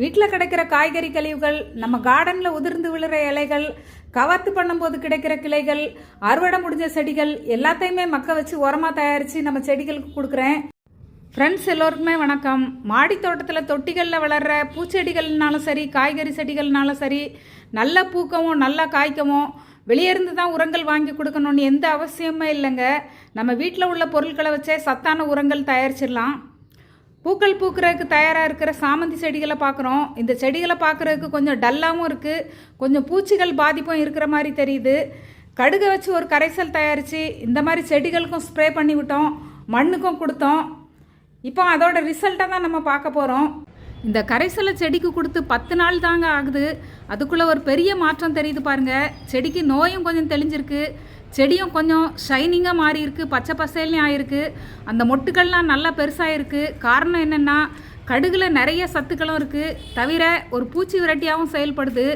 வீட்டில் கிடைக்கிற காய்கறி கழிவுகள் நம்ம கார்டனில் உதிர்ந்து விழுற இலைகள் கவர்த்து பண்ணும்போது கிடைக்கிற கிளைகள் அறுவடை முடிஞ்ச செடிகள் எல்லாத்தையுமே மக்க வச்சு உரமாக தயாரித்து நம்ம செடிகளுக்கு கொடுக்குறேன். ஃப்ரெண்ட்ஸ் எல்லோருக்குமே வணக்கம். மாடி தோட்டத்தில் தொட்டிகளில் வளர்கிற பூச்செடிகள்னாலும் சரி காய்கறி செடிகள்னாலும் சரி நல்ல பூக்கவும் நல்லா காய்க்கவும் வெளியே இருந்து தான் உரங்கள் வாங்கி கொடுக்கணும்னு எந்த அவசியமே இல்லைங்க. நம்ம வீட்டில் உள்ள பொருட்களை வச்சே சத்தான உரங்கள் தயாரிச்சிடலாம். பூக்கள் பூக்கிறதுக்கு தயாராக இருக்கிற சாமந்தி செடிகளை பார்க்குறோம். இந்த செடிகளை பார்க்குறதுக்கு கொஞ்சம் டல்லாகவும் இருக்குது கொஞ்சம் பூச்சிகள் பாதிப்பும் இருக்கிற மாதிரி தெரியுது. கடுகை வச்சு ஒரு கரைசல் தயாரித்து இந்த மாதிரி செடிகளுக்கும் ஸ்ப்ரே பண்ணி விட்டோம். மண்ணுக்கும் கொடுத்தோம். இப்போ அதோட ரிசல்ட்டை தான் நம்ம பார்க்க போகிறோம் இந்த கரைசலை செடிக்கு கொடுத்து பத்து நாள் தாங்க ஆகுது. அதுக்குள்ளே ஒரு பெரிய மாற்றம் தெரியுது பாருங்கள் செடிக்கு நோயும் கொஞ்சம் தெளிஞ்சிருக்கு. செடியும் கொஞ்சம் ஷைனிங்காக மாறி இருக்குது பச்சை பசேல்னு ஆயிருக்கு. அந்த மொட்டுக்கள்லாம் நல்லா பெருசாக இருக்கு காரணம் என்னென்னா கடுகில் நிறைய சத்துக்களும் இருக்குது தவிர ஒரு பூச்சி விரட்டியாகவும் செயல்படுது.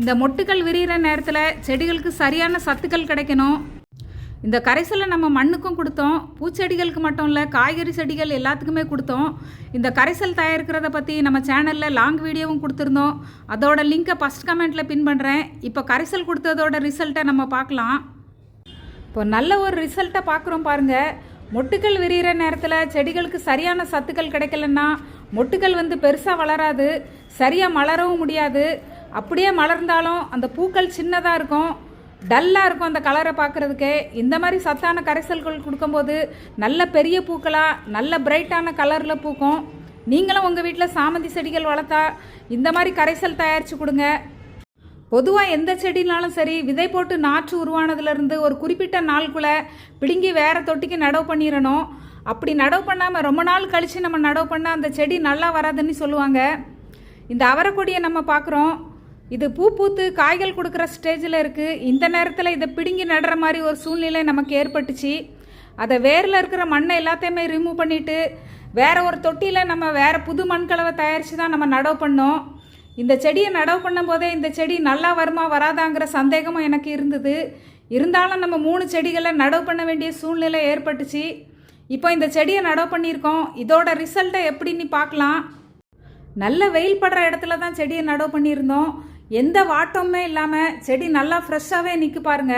இந்த மொட்டுக்கள் விரிகிற நேரத்தில் செடிகளுக்கு சரியான சத்துக்கள் கிடைக்கணும். இந்த கரைசலை நம்ம மண்ணுக்கும் கொடுத்தோம். பூச்செடிகளுக்கு மட்டும் இல்லை காய்கறி செடிகள் எல்லாத்துக்குமே கொடுத்தோம். இந்த கரைசல் தயாரிக்கிறத பற்றி நம்ம சேனலில் லாங் வீடியோவும் கொடுத்துருந்தோம். அதோட லிங்க்கை ஃபஸ்ட் கமெண்ட்டில் பின் பண்ணுறேன் இப்போ கரைசல் கொடுத்ததோட ரிசல்ட்டை நம்ம பார்க்கலாம். இப்போ நல்ல ஒரு ரிசல்ட்டை பார்க்குறோம் பாருங்கள் மொட்டுக்கள் விரிகிற நேரத்தில் செடிகளுக்கு சரியான சத்துக்கள் கிடைக்கலன்னா மொட்டுக்கள் வந்து பெருசாக வளராது. சரியாக மலரவும் முடியாது. அப்படியே மலர்ந்தாலும் அந்த பூக்கள் சின்னதாக இருக்கும். டல்லாக இருக்கும் அந்த கலரை பார்க்குறதுக்கே. இந்த மாதிரி சத்தான கரைசல்கள் கொடுக்கும்போது நல்ல பெரிய பூக்களாக நல்ல பிரைட்டான கலரில் பூக்கும். நீங்களும் உங்கள் வீட்டில் சாமந்தி செடிகள் வளர்த்தா இந்த மாதிரி கரைசல் தயாரித்து கொடுங்க. பொதுவாக எந்த செடினாலும் சரி விதை போட்டு நாற்று உருவானதுலேருந்து ஒரு குறிப்பிட்ட நாளுக்குள்ளே பிடுங்கி வேறு தொட்டிக்கு நடவு பண்ணிடணும் அப்படி நடவு பண்ணாமல் ரொம்ப நாள் கழித்து நம்ம நடவு பண்ணால் அந்த செடி நல்லா வராதுன்னு சொல்லுவாங்க. இந்த அவரைக்கொடியை நம்ம பார்க்குறோம் இது பூ பூத்து காய்கள் கொடுக்குற ஸ்டேஜில் இருக்குது இந்த நேரத்தில் இதை பிடுங்கி நடுற மாதிரி ஒரு சூழ்நிலை நமக்கு ஏற்பட்டுச்சு. அதை வேரில் இருக்கிற மண்ணை எல்லாத்தையுமே ரிமூவ் பண்ணிவிட்டு வேறு ஒரு தொட்டியில் நம்ம வேறு புது மண்கலவை தயாரித்து தான் நம்ம நடவு பண்ணோம். இந்த செடியை நடவு பண்ணும்போதே இந்த செடி நல்லா வருமா வராதாங்கிற சந்தேகமும் எனக்கு இருந்தது. இருந்தாலும் நம்ம மூணு செடிகளை நடவு பண்ண வேண்டிய சூழ்நிலை ஏற்பட்டுச்சு. இப்போ இந்த செடியை நடவு பண்ணியிருக்கோம். இதோட ரிசல்ட்டை எப்படின்னு பார்க்கலாம்? நல்ல வெயில் படுற இடத்துல தான் செடியை நடவு பண்ணியிருந்தோம். எந்த வாட்டமுமே இல்லாமல் செடி நல்லா ஃப்ரெஷ்ஷாகவே நிற்க பாருங்க.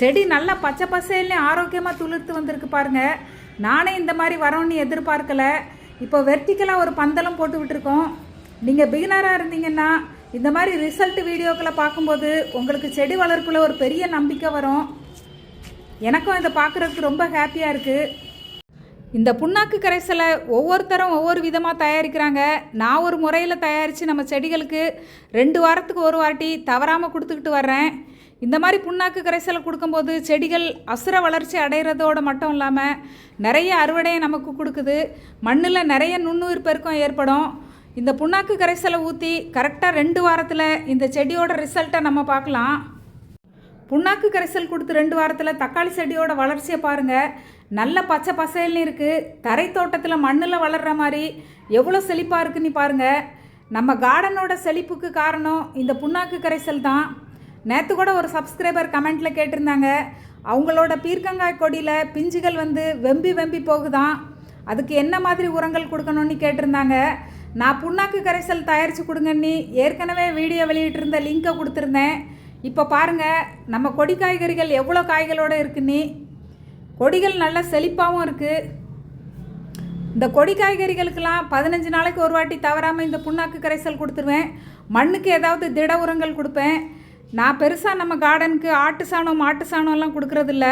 செடி நல்லா பச்சை பசேல்னு ஆரோக்கியமாக துளிர்த்து வந்திருக்கு பாருங்க. நானே இந்த மாதிரி வரோன்னு எதிர்பார்க்கல. இப்போ வெர்டிக்கலாக ஒரு பந்தலம் போட்டு விட்டுருக்கோம். நீங்கள் பிகினராக இருந்தீங்கன்னா இந்த மாதிரி ரிசல்ட் வீடியோக்களை பார்க்கும்போது உங்களுக்கு செடி வளர்ப்பில் ஒரு பெரிய நம்பிக்கை வரும். எனக்கும் இதை பார்க்குறதுக்கு ரொம்ப ஹாப்பியாக இருக்குது இந்த புண்ணாக்கு கரைசலை ஒவ்வொருத்தரும் ஒவ்வொரு விதமாக தயாரிக்கிறாங்க. நான் ஒரு முறையில் தயாரித்து நம்ம செடிகளுக்கு ரெண்டு வாரத்துக்கு ஒரு வாட்டி தவறாமல் கொடுத்துக்கிட்டு வர்றேன். இந்த மாதிரி புண்ணாக்கு கரைசலை கொடுக்கும்போது செடிகள் அசுர வளர்ச்சி அடைகிறதோடு மட்டும் இல்லாமல் நிறைய அறுவடையை நமக்கு கொடுக்குது. மண்ணில் நிறைய நுண்ணுயிர் பெருக்கம் ஏற்படும். இந்த புண்ணாக்கு கரைசலை ஊற்றி கரெக்டாக ரெண்டு வாரத்தில் இந்த செடியோட ரிசல்ட்டை நம்ம பார்க்கலாம். புண்ணாக்கு கரைசல் கொடுத்து ரெண்டு வாரத்தில் தக்காளி செடியோட வளர்ச்சியை பாருங்கள் நல்ல பச்சை பசேல்னு இருக்குது தரை தோட்டத்தில் மண்ணில் வளர்கிற மாதிரி எவ்வளோ செழிப்பாக இருக்குன்னு பாருங்கள் நம்ம கார்டனோட செழிப்புக்கு காரணம் இந்த புண்ணாக்கு கரைசல் தான். நேற்று கூட ஒரு சப்ஸ்கிரைபர் கமெண்ட்டில் கேட்டிருந்தாங்க. அவங்களோட பீர்க்கங்காய் கொடியில் பிஞ்சுகள் வந்து வெம்பி வெம்பி போகுதான். அதுக்கு என்ன மாதிரி உரங்கள் கொடுக்கணும்னு கேட்டிருந்தாங்க. நான் புண்ணாக்கு கரைசல் தயாரித்து கொடுங்கன்னு ஏற்கனவே வீடியோ வெளியிட்டிருந்த லிங்கை கொடுத்துருந்தேன். இப்போ பாருங்கள் நம்ம கொடி காய்கறிகள் எவ்வளோ காய்களோடு இருக்குன்னு கொடிகள் நல்லா செழிப்பாகவும் இருக்குது இந்த கொடி காய்கறிகளுக்கெல்லாம் பதினஞ்சு நாளைக்கு ஒரு வாட்டி தவறாமல் இந்த புண்ணாக்கு கரைசல் கொடுத்துருவேன். மண்ணுக்கு ஏதாவது திட உரங்கள் கொடுப்பேன். நான் பெருசாக நம்ம கார்டனுக்கு ஆட்டு சாணம் மாட்டு சாணம்லாம் கொடுக்குறதில்ல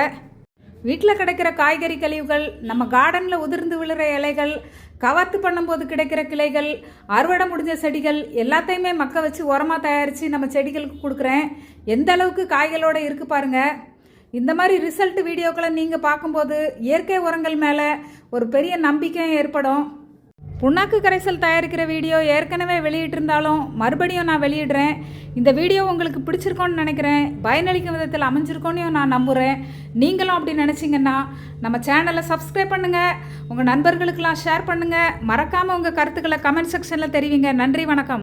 வீட்டில் கிடைக்கிற காய்கறி கழிவுகள் நம்ம கார்டனில் உதிர்ந்து விழுற இலைகள் கவாத்து பண்ணும்போது கிடைக்கிற கிளைகள் அறுவடை முடிஞ்ச செடிகள் எல்லாத்தையுமே மக்க வச்சு உரமாக தயாரித்து நம்ம செடிகளுக்கு கொடுக்குறேன். எந்த அளவுக்கு காய்களோடு இருக்குது பாருங்கள் இந்த மாதிரி ரிசல்ட் வீடியோக்களை நீங்கள் பார்க்கும்போது இயற்கை உரங்கள் மேலே ஒரு பெரிய நம்பிக்கையும் ஏற்படும். புண்ணாக்கு கரைசல் தயாரிக்கிற வீடியோ ஏற்கனவே வெளியிட்டிருந்தாலும் மறுபடியும் நான் வெளியிடுறேன். இந்த வீடியோ உங்களுக்கு பிடிச்சிருக்கோன்னு நினைக்கிறேன். பயனளிக்கும் விதத்தில் அமைஞ்சிருக்கோன்னு நான் நம்புகிறேன் நீங்களும் அப்படி நினச்சிங்கன்னா நம்ம சேனலை சப்ஸ்கிரைப் பண்ணுங்கள் உங்கள் நண்பர்களுக்கெல்லாம் ஷேர் பண்ணுங்கள் மறக்காமல் உங்கள் கருத்துக்களை கமெண்ட் செக்ஷனில் தெரிவிங்க. நன்றி வணக்கம்.